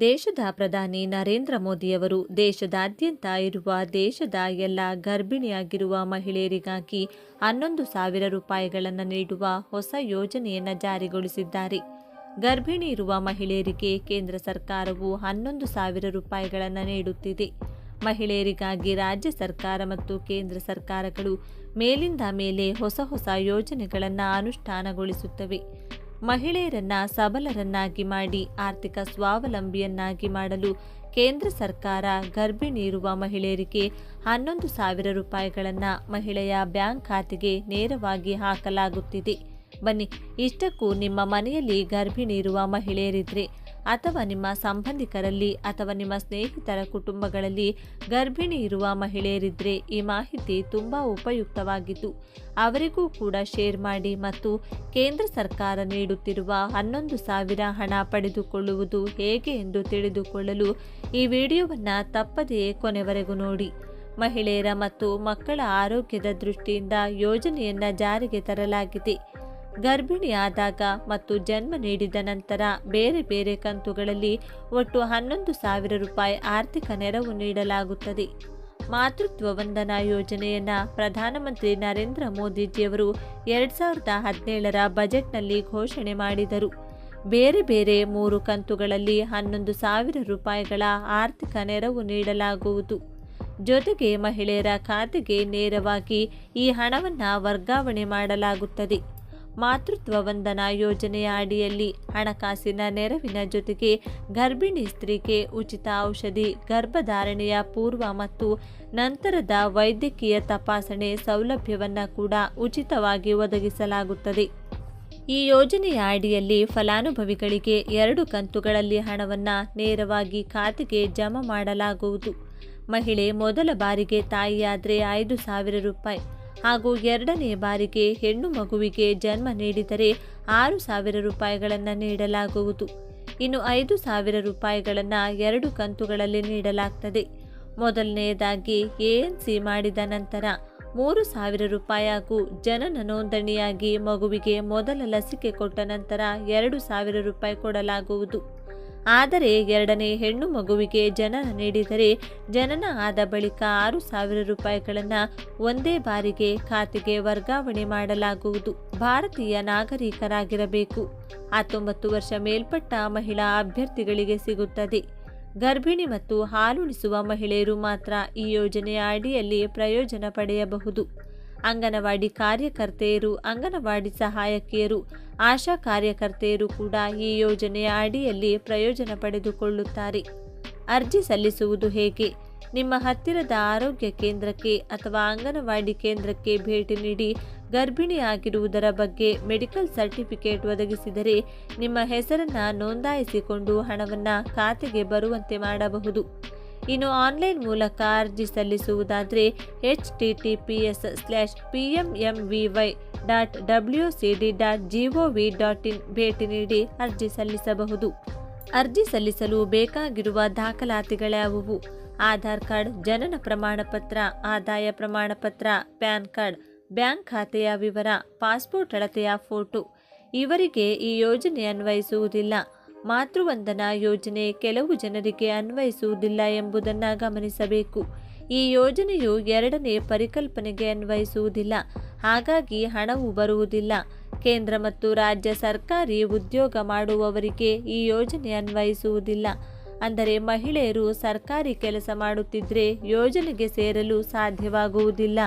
ದೇಶದ ಪ್ರಧಾನಿ ನರೇಂದ್ರ ಮೋದಿಯವರು ದೇಶದಾದ್ಯಂತ ಇರುವ ದೇಶದ ಎಲ್ಲ ಗರ್ಭಿಣಿಯಾಗಿರುವ ಮಹಿಳೆಯರಿಗಾಗಿ ಹನ್ನೊಂದು ಸಾವಿರ ರೂಪಾಯಿಗಳನ್ನು ನೀಡುವ ಹೊಸ ಯೋಜನೆಯನ್ನು ಜಾರಿಗೊಳಿಸಿದ್ದಾರೆ. ಗರ್ಭಿಣಿ ಇರುವ ಮಹಿಳೆಯರಿಗೆ ಕೇಂದ್ರ ಸರ್ಕಾರವು ಹನ್ನೊಂದು ಸಾವಿರ ರೂಪಾಯಿಗಳನ್ನು ನೀಡುತ್ತಿದೆ. ಮಹಿಳೆಯರಿಗಾಗಿ ರಾಜ್ಯ ಸರ್ಕಾರ ಮತ್ತು ಕೇಂದ್ರ ಸರ್ಕಾರಗಳು ಮೇಲಿಂದ ಮೇಲೆ ಹೊಸ ಹೊಸ ಯೋಜನೆಗಳನ್ನು ಅನುಷ್ಠಾನಗೊಳಿಸುತ್ತವೆ. ಮಹಿಳೆಯರನ್ನ ಸಬಲರನ್ನಾಗಿ ಮಾಡಿ, ಆರ್ಥಿಕ ಸ್ವಾವಲಂಬಿಯನ್ನಾಗಿ ಮಾಡಲು ಕೇಂದ್ರ ಸರ್ಕಾರ ಗರ್ಭಿಣಿ ಇರುವ ಮಹಿಳೆಯರಿಗೆ ಹನ್ನೊಂದು ಸಾವಿರ ರೂಪಾಯಿಗಳನ್ನು ಮಹಿಳೆಯ ಬ್ಯಾಂಕ್ ಖಾತೆಗೆ ನೇರವಾಗಿ ಹಾಕಲಾಗುತ್ತಿದೆ. ಬನ್ನಿ, ಇಷ್ಟಕ್ಕೂ ನಿಮ್ಮ ಮನೆಯಲ್ಲಿ ಗರ್ಭಿಣಿ ಇರುವ ಮಹಿಳೆಯರಿದ್ರೆ ಅಥವಾ ನಿಮ್ಮ ಸಂಬಂಧಿಕರಲ್ಲಿ ಅಥವಾ ನಿಮ್ಮ ಸ್ನೇಹಿತರ ಕುಟುಂಬಗಳಲ್ಲಿ ಗರ್ಭಿಣಿ ಇರುವ ಮಹಿಳೆಯರಿದ್ದರೆ ಈ ಮಾಹಿತಿ ತುಂಬ ಉಪಯುಕ್ತವಾಗಿದ್ದು, ಅವರಿಗೂ ಕೂಡ ಶೇರ್ ಮಾಡಿ ಮತ್ತು ಕೇಂದ್ರ ಸರ್ಕಾರ ನೀಡುತ್ತಿರುವ ಹನ್ನೊಂದು ಸಾವಿರ ಹಣ ಪಡೆದುಕೊಳ್ಳುವುದು ಹೇಗೆ ಎಂದು ತಿಳಿದುಕೊಳ್ಳಲು ಈ ವಿಡಿಯೋವನ್ನು ತಪ್ಪದೆಯೇ ಕೊನೆವರೆಗೂ ನೋಡಿ. ಮಹಿಳೆಯರ ಮತ್ತು ಮಕ್ಕಳ ಆರೋಗ್ಯದ ದೃಷ್ಟಿಯಿಂದ ಯೋಜನೆಯನ್ನು ಜಾರಿಗೆ ತರಲಾಗಿದೆ. ಗರ್ಭಿಣಿ ಆದಾಗ ಮತ್ತು ಜನ್ಮ ನೀಡಿದ ನಂತರ ಬೇರೆ ಬೇರೆ ಕಂತುಗಳಲ್ಲಿ ಒಟ್ಟು ಹನ್ನೊಂದು ಸಾವಿರ ರೂಪಾಯಿ ಆರ್ಥಿಕ ನೆರವು ನೀಡಲಾಗುತ್ತದೆ. ಮಾತೃತ್ವ ವಂದನಾ ಯೋಜನೆಯನ್ನು ಪ್ರಧಾನಮಂತ್ರಿ ನರೇಂದ್ರ ಮೋದಿಜಿಯವರು ಎರಡ್ ಸಾವಿರದ ಹದಿನೇಳರ ಬಜೆಟ್ನಲ್ಲಿ ಘೋಷಣೆ ಮಾಡಿದರು. ಬೇರೆ ಬೇರೆ ಮೂರು ಕಂತುಗಳಲ್ಲಿ ಹನ್ನೊಂದು ಸಾವಿರ ರೂಪಾಯಿಗಳ ಆರ್ಥಿಕ ನೆರವು ನೀಡಲಾಗುವುದು. ಜೊತೆಗೆ ಮಹಿಳೆಯರ ಖಾತೆಗೆ ನೇರವಾಗಿ ಈ ಹಣವನ್ನು ವರ್ಗಾವಣೆ ಮಾಡಲಾಗುತ್ತದೆ. ಮಾತೃತ್ವ ವಂದನಾ ಯೋಜನೆಯ ಅಡಿಯಲ್ಲಿ ಹಣಕಾಸಿನ ನೆರವಿನ ಜೊತೆಗೆ ಗರ್ಭಿಣಿ ಸ್ತ್ರೀಗೆ ಉಚಿತ ಔಷಧಿ, ಗರ್ಭಧಾರಣೆಯ ಪೂರ್ವ ಮತ್ತು ನಂತರದ ವೈದ್ಯಕೀಯ ತಪಾಸಣೆ ಸೌಲಭ್ಯವನ್ನು ಕೂಡ ಉಚಿತವಾಗಿ ಒದಗಿಸಲಾಗುತ್ತದೆ. ಈ ಯೋಜನೆಯ ಅಡಿಯಲ್ಲಿ ಫಲಾನುಭವಿಗಳಿಗೆ ಎರಡು ಕಂತುಗಳಲ್ಲಿ ಹಣವನ್ನು ನೇರವಾಗಿ ಖಾತೆಗೆ ಜಮಾ ಮಾಡಲಾಗುವುದು. ಮಹಿಳೆ ಮೊದಲ ಬಾರಿಗೆ ತಾಯಿಯಾದರೆ ಐದು ಸಾವಿರ ರೂಪಾಯಿ. ಹಾಗೂ ಎರಡನೇ ಬಾರಿಗೆ ಹೆಣ್ಣು ಮಗುವಿಗೆ ಜನ್ಮ ನೀಡಿದರೆ ಆರು ಸಾವಿರ ರೂಪಾಯಿಗಳನ್ನು ನೀಡಲಾಗುವುದು. ಇನ್ನು ಐದು ಸಾವಿರ ರೂಪಾಯಿಗಳನ್ನು ಎರಡು ಕಂತುಗಳಲ್ಲಿ ನೀಡಲಾಗ್ತದೆ. ಮೊದಲನೆಯದಾಗಿ ಎಎನ್ಸಿ ಮಾಡಿದ ನಂತರ ಮೂರು ಸಾವಿರ ರೂಪಾಯಿ ಹಾಗೂ ಜನನ ನೋಂದಣಿಯಾಗಿ ಮಗುವಿಗೆ ಮೊದಲ ಲಸಿಕೆ ಕೊಟ್ಟ ನಂತರ ಎರಡು ಸಾವಿರ ರೂಪಾಯಿ ಕೊಡಲಾಗುವುದು. ಆದರೆ ಎರಡನೇ ಹೆಣ್ಣು ಮಗುವಿಗೆ ಜನನ ನೀಡಿದರೆ ಜನನ ಆದ ಬಳಿಕ ಆರು ಸಾವಿರ ರೂಪಾಯಿಗಳನ್ನು ಒಂದೇ ಬಾರಿಗೆ ಖಾತೆಗೆ ವರ್ಗಾವಣೆ ಮಾಡಲಾಗುವುದು. ಭಾರತೀಯ ನಾಗರಿಕರಾಗಿರಬೇಕು. ಹತ್ತೊಂಬತ್ತು ವರ್ಷ ಮೇಲ್ಪಟ್ಟ ಮಹಿಳಾ ಅಭ್ಯರ್ಥಿಗಳಿಗೆ ಸಿಗುತ್ತದೆ. ಗರ್ಭಿಣಿ ಮತ್ತು ಹಾಲುಣಿಸುವ ಮಹಿಳೆಯರು ಮಾತ್ರ ಈ ಯೋಜನೆಯ ಅಡಿಯಲ್ಲಿ ಪ್ರಯೋಜನ ಪಡೆಯಬಹುದು. ಅಂಗನವಾಡಿ ಕಾರ್ಯಕರ್ತೆಯರು, ಅಂಗನವಾಡಿ ಸಹಾಯಕಿಯರು, ಆಶಾ ಕಾರ್ಯಕರ್ತೆಯರು ಕೂಡ ಈ ಯೋಜನೆಯ ಅಡಿಯಲ್ಲಿ ಪ್ರಯೋಜನ ಪಡೆದುಕೊಳ್ಳುತ್ತಾರೆ. ಅರ್ಜಿ ಸಲ್ಲಿಸುವುದು ಹೇಗೆ? ನಿಮ್ಮ ಹತ್ತಿರದ ಆರೋಗ್ಯ ಕೇಂದ್ರಕ್ಕೆ ಅಥವಾ ಅಂಗನವಾಡಿ ಕೇಂದ್ರಕ್ಕೆ ಭೇಟಿ ನೀಡಿ ಗರ್ಭಿಣಿಯಾಗಿರುವುದರ ಬಗ್ಗೆ ಮೆಡಿಕಲ್ ಸರ್ಟಿಫಿಕೇಟ್ ಒದಗಿಸಿದರೆ ನಿಮ್ಮ ಹೆಸರನ್ನು ನೋಂದಾಯಿಸಿಕೊಂಡು ಹಣವನ್ನು ಖಾತೆಗೆ ಬರುವಂತೆ ಮಾಡಬಹುದು. ಇನ್ನು ಆನ್ಲೈನ್ ಮೂಲಕ ಅರ್ಜಿ ಸಲ್ಲಿಸುವುದಾದರೆ H T T P S slash P M M V Y dot W C D dot G O V dot in ಭೇಟಿ ನೀಡಿ ಅರ್ಜಿ ಸಲ್ಲಿಸಬಹುದು. ಅರ್ಜಿ ಸಲ್ಲಿಸಲು ಬೇಕಾಗಿರುವ ದಾಖಲಾತಿಗಳ್ಯಾವುವು ಆಧಾರ್ ಕಾರ್ಡ್, ಜನನ ಪ್ರಮಾಣ ಪತ್ರ ಆದಾಯ ಪ್ರಮಾಣ ಪತ್ರ ಪ್ಯಾನ್ ಕಾರ್ಡ್, ಬ್ಯಾಂಕ್ ಖಾತೆಯ ವಿವರ, ಪಾಸ್ಪೋರ್ಟ್ ಅಳತೆಯ ಫೋಟೋ. ಇವರಿಗೆ ಈ ಯೋಜನೆ ಅನ್ವಯಿಸುವುದಿಲ್ಲ. ಮಾತೃವಂದನಾ ಯೋಜನೆ ಕೆಲವು ಜನರಿಗೆ ಅನ್ವಯಿಸುವುದಿಲ್ಲ ಎಂಬುದನ್ನು ಗಮನಿಸಬೇಕು. ಈ ಯೋಜನೆಯು ಎರಡನೇ ಪರಿಕಲ್ಪನೆಗೆ ಅನ್ವಯಿಸುವುದಿಲ್ಲ. ಹಾಗಾಗಿ ಹಣವು ಬರುವುದಿಲ್ಲ. ಕೇಂದ್ರ ಮತ್ತು ರಾಜ್ಯ ಸರ್ಕಾರಿ ಉದ್ಯೋಗ ಮಾಡುವವರಿಗೆ ಈ ಯೋಜನೆ ಅನ್ವಯಿಸುವುದಿಲ್ಲ. ಅಂದರೆ ಮಹಿಳೆಯರು ಸರ್ಕಾರಿ ಕೆಲಸ ಮಾಡುತ್ತಿದ್ದರೆ ಯೋಜನೆಗೆ ಸೇರಲು ಸಾಧ್ಯವಾಗುವುದಿಲ್ಲ.